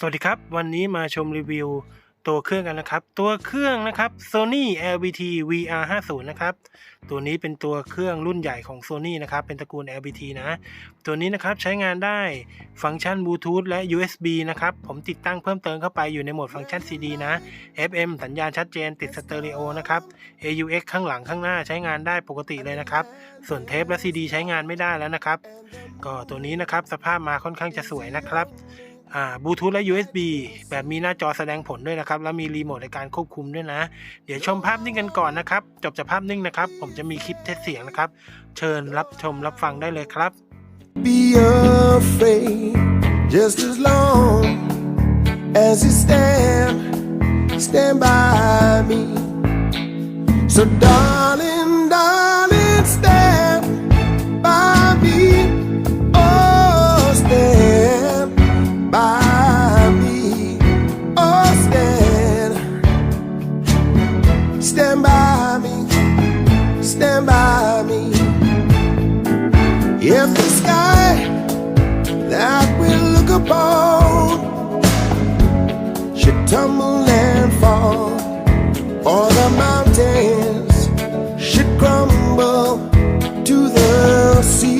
สวัสดีครับ วันนี้มาชมรีวิวตัวเครื่องกันนะครับ ตัวเครื่องนะครับ Sony LBT VR50 นะครับ ตัวนี้เป็นตัวเครื่องรุ่นใหญ่ของ Sony นะครับ เป็นตระกูล LBT นะ ตัวนี้นะครับใช้งานได้ฟังก์ชันบลูทูธและ USB นะครับ ผมติดตั้งเพิ่มเติมเข้าไปอยู่ในโหมดฟังก์ชัน CD นะ FM สัญญาณชัดเจนติดสเตอริโอนะครับ AUX ข้างหลังข้างหน้าใช้งานได้ปกติเลยนะครับ ส่วนเทปและ CD ใช้งานไม่ได้แล้วนะครับ ก็ตัวนี้นะครับสภาพมาค่อนข้างจะสวยนะครับ บลูทูธและ USB แบบมีหน้าจอแสดงผลด้วยนะครับ แล้วมีรีโมทในการควบคุมด้วยนะ เดี๋ยวชมภาพนิ่งกันก่อนนะครับ จบจากภาพนิ่งนะครับ ผมจะมีคลิปเทสเสียงนะครับ เชิญรับชมรับฟังได้เลยครับ be afraid just as long as you stand stand by me so darling darling stand stand by me. Stand by me. If the sky that we look upon should tumble and fall, or the mountains should crumble to the sea,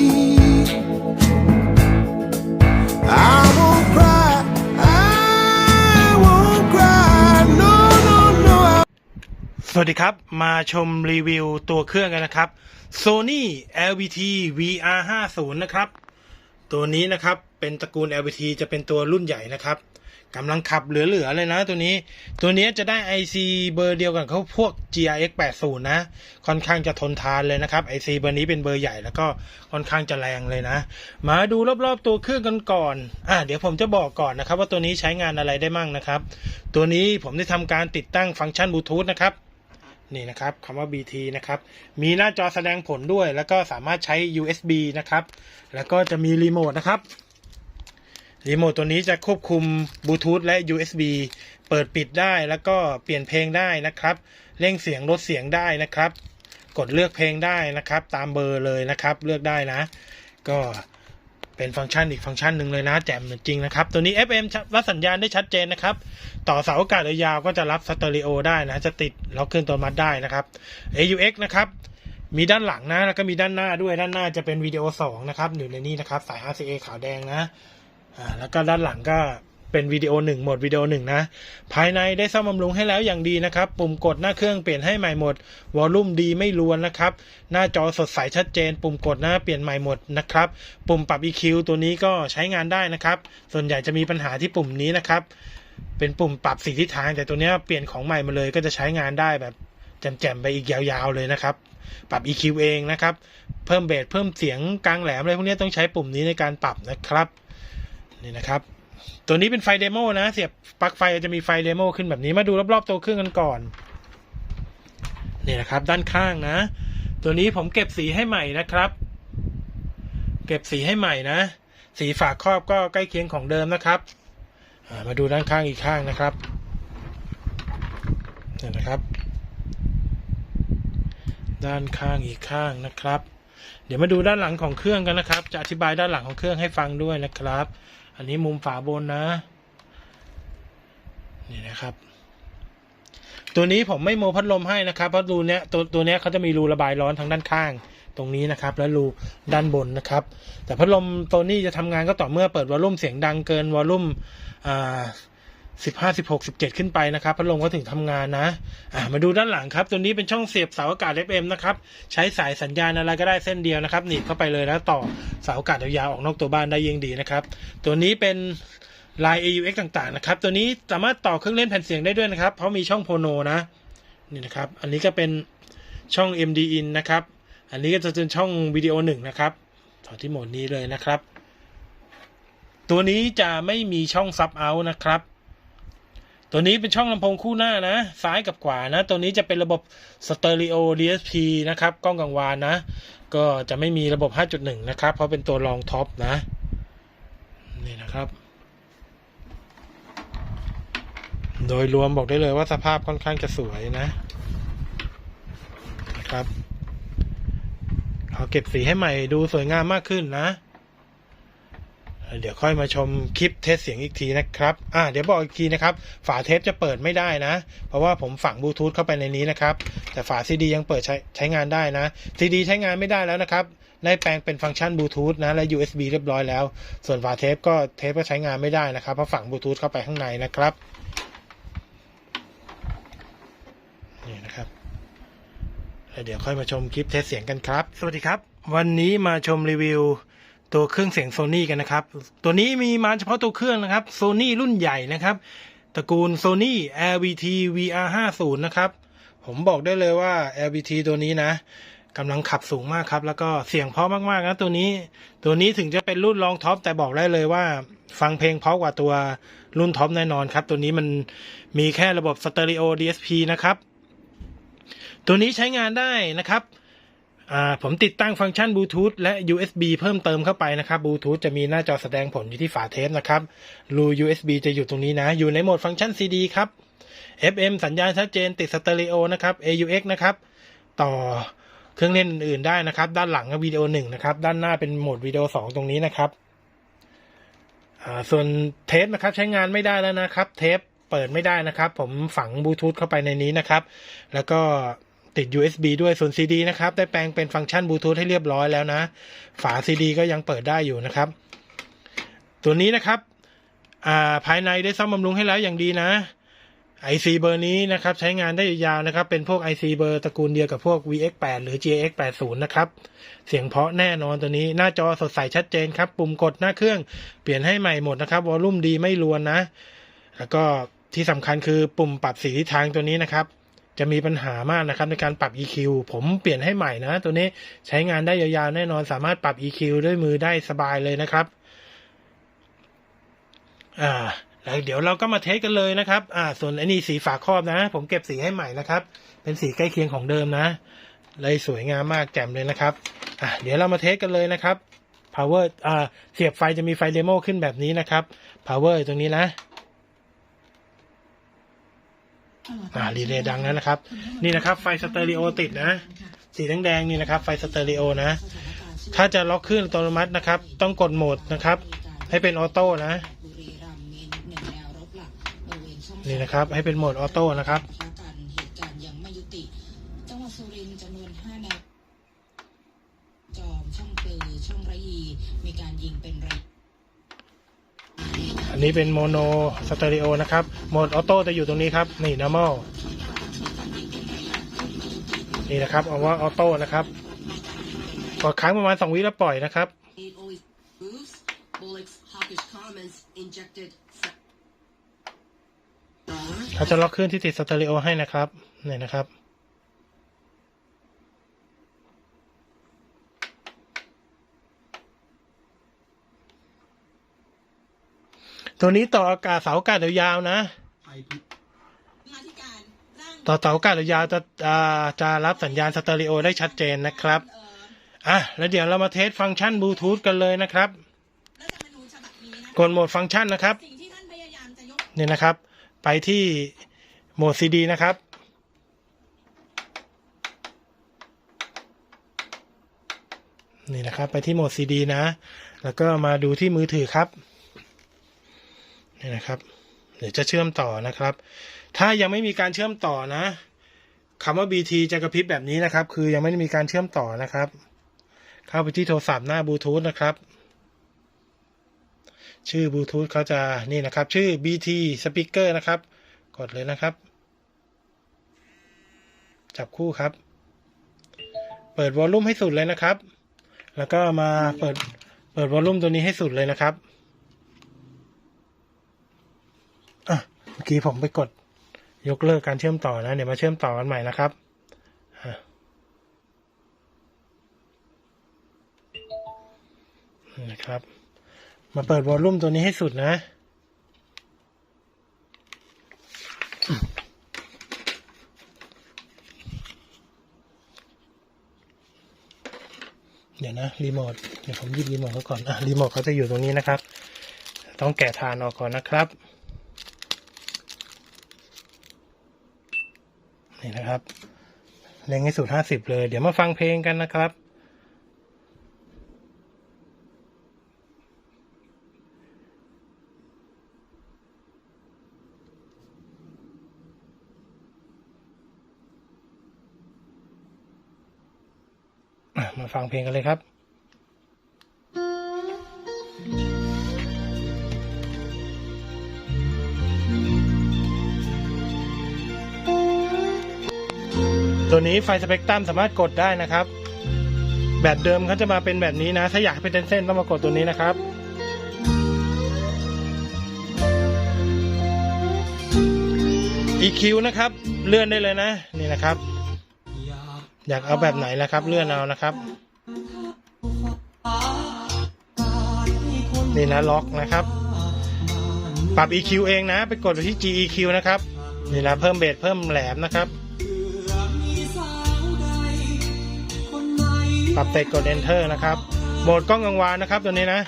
วัสดีครับ มาชมรีวิวตัวเครื่องกันนะครับ Sony LVT VR50 นะครับ ตัวนี้นะครับเป็นตระกูล LVT จะเป็นตัวรุ่นใหญ่นะครับกำลังขับเหลือ ๆ เลยนะตัวนี้ ตัวนี้จะได้ IC เบอร์เดียวกันเขาพวก GRX 80นะ ค่อนข้างจะทนทานเลยนะครับ IC เบอร์นี้เป็นเบอร์ใหญ่แล้วก็ค่อนข้างจะแรงเลยนะ มาดูรอบๆตัวเครื่องกันก่อน อะเดี๋ยวผมจะบอกก่อนนะครับ ว่าตัวนี้ใช้งานอะไรได้มั่งนะครับ ตัวนี้ผมได้ทำการติดตั้งฟังก์ชันบลูทูธนะครับ นี่นะครับคำว่า BT นะครับ มีหน้าจอแสดงผลด้วย แล้วก็สามารถใช้ USB นะครับ แล้วก็จะมีรีโมทนะครับ รีโมทตัวนี้จะควบคุมบลูทูธและ USB เปิดปิดได้ แล้วก็เปลี่ยนเพลงได้นะครับ เร่งเสียงลดเสียงได้นะครับ กดเลือกเพลงได้นะครับ ตามเบอร์เลยนะครับ เลือกได้นะ ก็ เป็นฟังก์ชันอีกฟังก์ชันหนึ่งเลยนะ แจ่มจริงนะครับ ตัวนี้ FM รับสัญญาณได้ชัดเจนนะครับ ต่อเสาอากาศยาวก็จะรับสเตอริโอได้นะ จะติดล็อกเครื่องตัวมัดได้นะครับ AUX นะครับมีด้านหลังนะ แล้วก็มีด้านหน้าด้วยด้านหน้าจะเป็นวิดีโอ2นะครับอยู่ในนี้นะครับ สาย RCA ขาวแดงนะอ่าแล้วก็ด้านหลังก็ เป็นวิดีโอหนึ่งโหมดวิดีโอหนึ่งนะ ภายในได้ซ่อมบำรุงให้แล้วอย่างดีนะครับ ปุ่มกดหน้าเครื่องเปลี่ยนให้ใหม่หมด วอลลุ่มดีไม่รวนนะครับ หน้าจอสดใสชัดเจน ปุ่มกดหน้าเปลี่ยนใหม่หมดนะครับ ปุ่มปรับ EQ ตัวนี้ก็ใช้งานได้นะครับ ส่วนใหญ่จะมีปัญหาที่ปุ่มนี้นะครับ เป็นปุ่มปรับสีทิศทาง แต่ตัวนี้เปลี่ยนของใหม่มาเลยก็จะใช้งานได้แบบแจ่มๆไปอีกยาวๆเลยนะครับ ปรับ EQ เองนะครับ เพิ่มเบสเพิ่มเสียงกลางแหลมอะไรพวกนี้ต้องใช้ปุ่มนี้ในการปรับนะครับ นี่นะครับ ตัวนี้เป็นไฟเดโมนะ เสียบปลั๊กไฟจะมีไฟเดโมขึ้นแบบนี้มาดูรอบๆตัวเครื่องกันก่อนนี่นะครับ ด้านข้างนะ ตัวนี้ผมเก็บสีให้ใหม่นะครับ เก็บสีให้ใหม่นะ สีฝาครอบก็ใกล้เคียงของเดิมนะครับมาดูด้านข้างอีกข้างนะครับนี่นะครับ ด้านข้างอีกข้างนะครับ เดี๋ยวมาดูด้านหลังของเครื่องกันนะครับ จะอธิบายด้านหลังของเครื่องให้ฟังด้วยนะครับ อันนี้มุมฝาบนนะ นี่นะครับ ตัวนี้ผมไม่โมพัดลมให้นะครับเพราะรูเนี้ยตัวตัวเนี้ยเขาจะมีรูระบายร้อนทางด้านข้างตรงนี้นะครับ และรูด้านบนนะครับ แต่พัดลมตัวนี้จะทำงานก็ต่อเมื่อเปิดวอลลุ่มเสียงดังเกินวอลลุ่มอ่า สิบห้าสิบหกสิบเจ็ดขึ้นไปนะครับพัดลมก็ถึงทำงานนะอ่ามาดูด้านหลังครับ ตัวนี้เป็นช่องเสียบเสาอากาศ FM นะครับ ใช้สายสัญญาณอะไรก็ได้เส้นเดียวนะครับหนีบเข้าไปเลยแล้วต่อเสาอากาศยาวๆออกนอกตัวบ้านได้ยิ่งดีนะครับ ตัวนี้เป็นลาย AUX ต่างๆนะครับ ตัวนี้สามารถต่อเครื่องเล่นแผ่นเสียงได้ด้วยนะครับ เพราะมีช่องโพโนนะนี่นะครับ อันนี้ก็เป็นช่อง MD in นะครับ อันนี้ก็จะเป็นช่องวิดีโอหนึ่งนะครับต่อที่โหมดนี้เลยนะครับ ตัวนี้จะไม่มีช่องซับเอานะครับ ตัวนี้เป็นช่องลำโพงคู่หน้านะ ซ้ายกับขวานะ ตัวนี้จะเป็นระบบสเตอริโอ DSP นะครับ กล้องกังวานนะ ก็จะไม่มีระบบ 5.1 นะครับ เพราะเป็นตัวรองท็อปนะ นี่นะครับ โดยรวมบอกได้เลยว่าสภาพค่อนข้างจะสวยนะ นะครับ เอาเก็บสีให้ใหม่ดูสวยงามมากขึ้นนะ เดี๋ยวค่อยมาชมคลิปเทสเสียงอีกทีนะครับ อ่า เดี๋ยวบอกอีกทีนะครับ ฝาเทปจะเปิดไม่ได้นะ เพราะว่าผมฝังบลูทูธเข้าไปในนี้นะครับ แต่ฝาซีดียังเปิดใช้ใช้งานได้นะ ซีดีใช้งานไม่ได้แล้วนะครับ ได้แปลงเป็นฟังก์ชันบลูทูธนะ และ USB เรียบร้อยแล้ว ส่วนฝาเทปก็เทปก็ใช้งานไม่ได้นะครับ เพราะฝังบลูทูธเข้าไปข้างในนะครับ นี่นะครับแล้วเดี๋ยวค่อยมาชมคลิปเทสเสียงกันครับ สวัสดีครับ วันนี้มาชมรีวิว ตัวเครื่องเสียงโซนี่กันนะครับ ตัวนี้มีมาเฉพาะตัวเครื่องนะครับโซนี่รุ่นใหญ่นะครับ ตระกูล Sony LVT VR50 นะครับ ผมบอกได้เลยว่า LVT ตัวนี้นะกำลังขับสูงมากครับ แล้วก็เสียงเพราะมากๆนะตัวนี้ ตัวนี้ถึงจะเป็นรุ่นรองท็อปแต่บอกได้เลยว่า ฟังเพลงเพราะกว่าตัวรุ่นท็อปแน่นอนครับ ตัวนี้มันมีแค่ระบบสเตอริโอ DSP นะครับ ตัวนี้ใช้งานได้นะครับ ผมติดตั้งฟังก์ชันบลูทูธและ USB เพิ่มเติมเข้าไปนะครับบลูทูธจะมีหน้าจอแสดงผลอยู่ที่ฝาเทปนะครับรู USB จะอยู่ตรงนี้นะ อยู่ในโหมดฟังก์ชัน CD ครับ FM สัญญาณชัดเจนติดสเตอริโอนะครับ AUX นะครับ ต่อเครื่องเล่นอื่นๆได้นะครับ ด้านหลังก็วิดีโอหนึ่งนะครับ ด้านหน้าเป็นโหมดวิดีโอสองตรงนี้นะครับส่วนเทปนะครับใช้งานไม่ได้แล้วนะครับ เทปเปิดไม่ได้นะครับ ผมฝังบลูทูธเข้าไปในนี้นะครับ แล้วก็ ติด USB ด้วยส่วน CD นะครับ ได้แปลงเป็นฟังก์ชันบลูทูธให้เรียบร้อยแล้วนะ ฝา CD ก็ยังเปิดได้อยู่นะครับ ตัวนี้นะครับาภายในได้ซ่อมบำรุงให้แล้วอย่างดีนะ IC เบอร์นี้นะครับ ใช้งานได้ยาวๆนะครับ เป็นพวก IC เบอร์ตระกูลเดียวกับพวก VX8 หรือ GX80 นะครับ เสียงเพาะแน่นอนตัวนี้ หน้าจอสดใสชัดเจนครับ ปุ่มกดหน้าเครื่องเปลี่ยนให้ใหม่หมดนะครับ วอลลุ่มดีไม่รวนนะ แล้วก็ที่สำคัญคือปุ่มปรับสีทิศทางตัวนี้นะครับ จะมีปัญหามากนะครับในการปรับ EQ ผมเปลี่ยนให้ใหม่นะ ตัวนี้ใช้งานได้ยาวๆแน่นอนสามารถปรับ EQ ด้วยมือได้สบายเลยนะครับ อ่าแล้วเดี๋ยวเราก็มาเทสกันเลยนะครับ อ่า ส่วนอ้นี่สีฝาครอบนะ ผมเก็บสีให้ใหม่นะครับ เป็นสีใกล้เคียงของเดิมนะ เลยสวยงามมากแจ่มเลยนะครับ อะเดี๋ยวเรามาเทสกันเลยนะครับ power อ่า เสียบไฟจะมีไฟเดโมขึ้นแบบนี้นะครับ power ตรงนี้นะ อ่ารีเลย์ดังแล้วนะครับ นี่นะครับ ไฟสเตอริโอติดนะ สีแดงๆนี่นะครับ ไฟสเตอริโอนะ ถ้าจะล็อกเครื่องอัตโนมัตินะครับ ต้องกดโหมดนะครับ ให้เป็นออโต้นะบุรีรัมย์มีหนึ่งแนวรบหลักบริเวณช่องนี่นะครับ ให้เป็นโหมดออโต้นะครับ ปะกันเหตุการณ์ยังไม่ยุติ จังหวัดสุรินทร์จำนวนห้าแนว จอมช่องปือช่องระยี มีการยิงเป็นระยะ อันนี้เป็นโมโนสเตอริโอนะครับ โหมดออโต้จะอยู่ตรงนี้ครับ นี่ normal นี่นะครับเอาว่าออโต้นะครับกดค้างประมาณสองวิแล้วปล่อยนะครับ เขาจะล็อกเครื่องที่ติดสเตอริโอให้นะครับ นี่นะครับ ตัวนี้ต่ออากาศเสาอากาศยาวๆนะมาธิการร่างต่อเสาอากาศยาวจะจะรับสัญญาณสเตอริโอได้ชัดเจนนะครับอะแล้วเดี๋ยวเรามาเทสฟังก์ชันบลูทูธกันเลยนะครับ กดโหมดฟังก์ชันนะครับสิ่งที่ยนะครับ ไปที่โหมด CD นะครับนี่นะครับ ไปที่โหมด CD นะ แล้วก็มาดูที่มือถือครับ นี่นะครับเดี๋ยวจะเชื่อมต่อนะครับ ถ้ายังไม่มีการเชื่อมต่อนะคำว่า BT จะกระพริบแบบนี้นะครับ คือยังไม่ได้มีการเชื่อมต่อนะครับ เข้าไปที่โทรศัพท์หน้าบลูทูธนะครับ ชื่อบลูทูธเขาจะนี่นะครับ ชื่อ BT Speaker นะครับ กดเลยนะครับ จับคู่ครับ เปิดวอลลุ่มให้สุดเลยนะครับ แล้วก็มาเปิดเปิดวอลลุ่มตัวนี้ให้สุดเลยนะครับอะเมื่อ กี้ผมไปกดยกเลิกการเชื่อมต่อนะ เดี๋ยวมาเชื่อมต่อกันใหม่นะครับอะนี่นะครับ มาเปิดวอลลุ่มตัวนี้ให้สุดนะเดี๋ยวนะรีโมทเดี๋ยวผมหยิบรีโมทเขาก่อนอะรีโมทเขาจะอยู่ตรงนี้นะครับ ต้องแกะทานออกก่อนนะครับ นี่นะครับ เล็งให้สุดห้าสิบเลย เดี๋ยวมาฟังเพลงกันนะครับ มาฟังเพลงกันเลยครับ ตัวนี้ไฟสเปกตรัมสามารถกดได้นะครับ แบบเดิมเขาจะมาเป็นแบบนี้นะ ถ้าอยากให้เป็นเส้นต้องมากดตัวนี้นะครับ EQ นะครับ เลื่อนได้เลยนะ นี่นะครับ อยากเอาแบบไหนนะครับ เลื่อนเอานะครับ นี่นะล็อกนะครับ ปรับ EQ เองนะ ไปกดไปที่ GEQ นะครับ นี่นะเพิ่มเบสเพิ่มแหลมนะครับ ปรับเสร็จกด Enter นะครับ โหมดกล้องกังวานนะครับตัวนี้นะ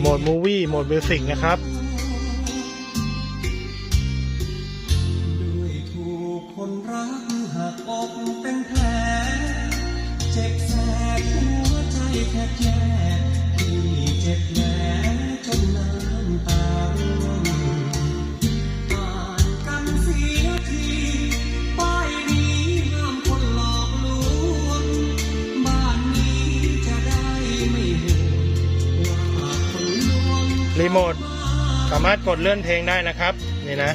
โหมด Movie โหมด Music นะครับ เจ็บแสบหัวใจแทบแย่ที่เจ็บแผ รีโมทสามารถกดเลื่อนเพลงได้นะครับ นี่นะ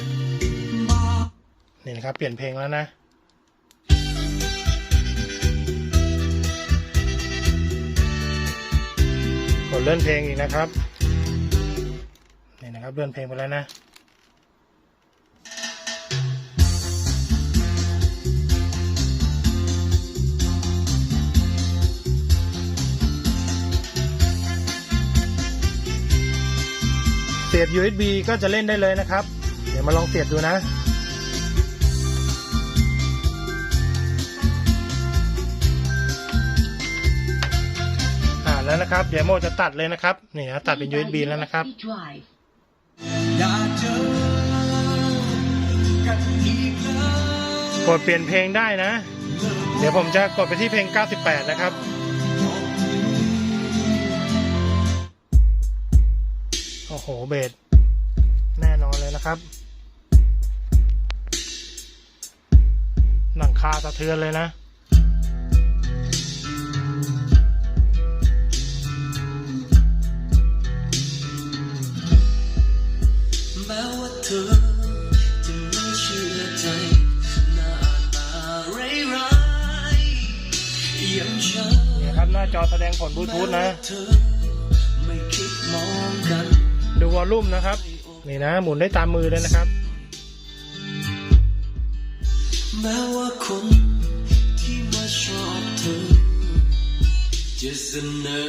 นี่นะครับ เปลี่ยนเพลงแล้วนะ กดเลื่อนเพลงอีกนะครับ นี่นะครับเลื่อนเพลงไปแล้วนะ ยบ USB ก็จะเล่นได้เลยนะครับ เดี๋ยวมาลองเสียบดูนะ อ่าแล้วนะครับ เดี๋ยวโมจะตัดเลยนะครับ นี่นะตัดเป็น USB แล้วนะครับ Drive อยากเจอกันอีกเลยกดเปลี่ยนเพลงได้นะ เดี๋ยวผมจะกดไปที่เพลง 98 นะครับ โอ้โหเบสแน่นอนเลยนะครับ หนังคาสะเทือนเลยนะแม้ว่าเธอจะไม่เชื่อใจหน้าตาร้ายๆอย่างฉันนี่ครับหน้าจอแสดงผลบลูทูธนะ ดูวอลลุ่มนะครับ นี่นะ หมุนได้ตามมือเลยนะครับแม้ว่าคนที่มาชอบเธอจะเสนอ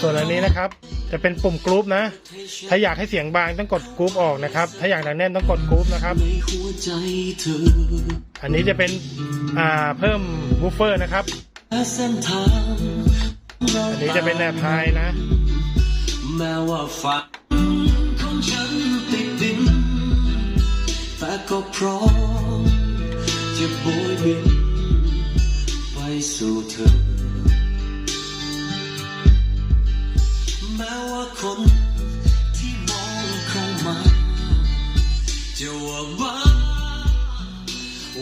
ส่วนอันนี้นะครับ จะเป็นปุ่มกรุ๊ปนะ ถ้าอยากให้เสียงบางต้องกดกรุ๊ปออกนะครับ ถ้าอยากหนักแน่นต้องกดกรุ๊ปนะครับ อันนี้จะเป็นอ่าเพิ่มวูฟเฟอร์นะครับ อันนี้จะเป็นแนบไฮนะ แม้ว่าฝันของฉันติดดิน แต่ก็พร้อมจะโบยบิน ไปสู่เธอ แม้ว่าคนที่มองเข้ามาจะว่าบ้า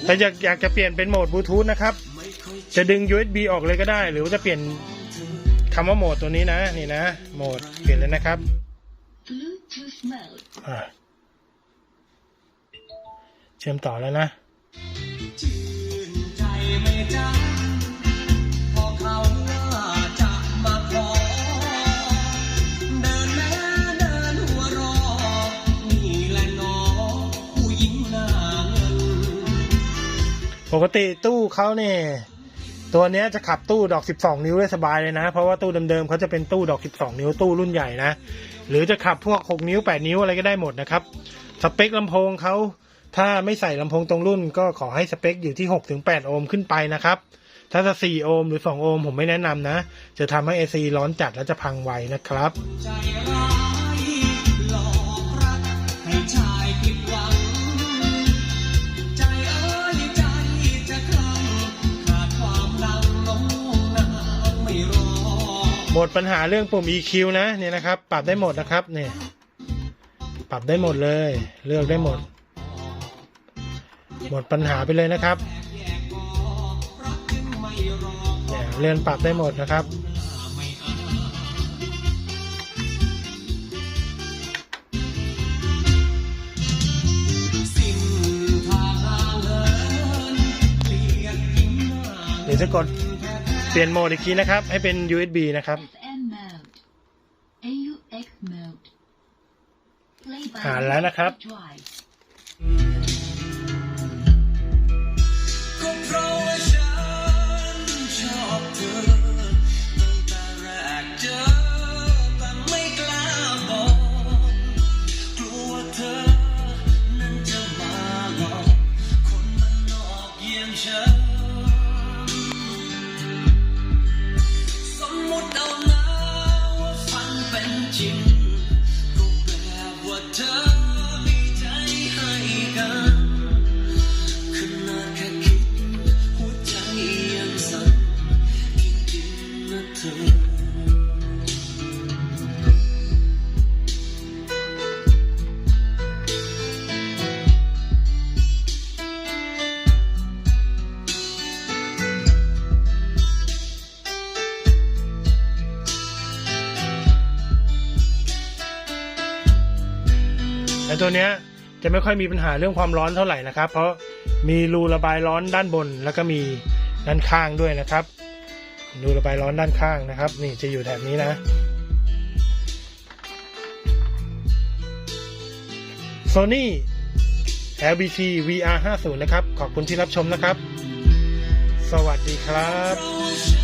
ถ้าอยากอยากจะเปลี่ยนเป็นโหมดบลูทูธนะครับ จะดึง USB ออกเลยก็ได้ หรือว่าจะเปลี่ยน คำว่าโหมดตัวนี้นะ นี่นะ โหมดเปลี่ยนเลยนะครับ Bluetooth mode อ่าเชื่อมต่อแล้วนะชื่นใจไม่จ้าพอเขาว่าจะมาขอเดินแม่เดินหัวเรอนี่แหละหนอผู้หญิงหน้าเงินปกติตู้เขาเนี่ย ตัวนี้จะขับตู้ดอก 12 นิ้วได้สบายเลยนะ เพราะว่าตู้เดิมๆเขาจะเป็นตู้ดอก 12 นิ้วตู้รุ่นใหญ่นะ หรือจะขับพวก 6 นิ้ว 8 นิ้วอะไรก็ได้หมดนะครับ สเปคลำโพงเขาถ้าไม่ใส่ลำโพงตรงรุ่นก็ขอให้สเปคอยู่ที่ 6-8 โอห์มขึ้นไปนะครับ ถ้าจะ 4 โอห์มหรือ 2 โอห์มผมไม่แนะนำนะ จะทำให้ AC ร้อนจัดและจะพังไวนะครับ หมดปัญหาเรื่องปุ่ม EQ นะเนี่ยนะครับ ปรับได้หมดนะครับเนี่ยปรับได้หมดเลย เลือกได้หมด หมดปัญหาไปเลยนะครับเนี่ยเลื่อนปรับได้หมดนะครับสิ้นทางเหินเกลียดยิ้มหน้าเดี๋ยวจะกด เปลี่ยนโหมดอีกทีนะครับ ให้เป็น USB นะครับ FM mode. AUX mode. Play by อ่านแล้วนะครับ Drive. ก็เพราะว่าฉันชอบเธอ เไอ้ตัวเนี้ยจะไม่ค่อยมีปัญหาเรื่องความร้อนเท่าไหร่นะครับ เพราะมีรูระบายร้อนด้านบน แล้วก็มีด้านข้างด้วยนะครับรูระบายร้อนด้านข้างนะครับ นี่จะอยู่แถบนี้นะ Sony LBT VR 50นะครับ ขอบคุณที่รับชมนะครับ สวัสดีครับ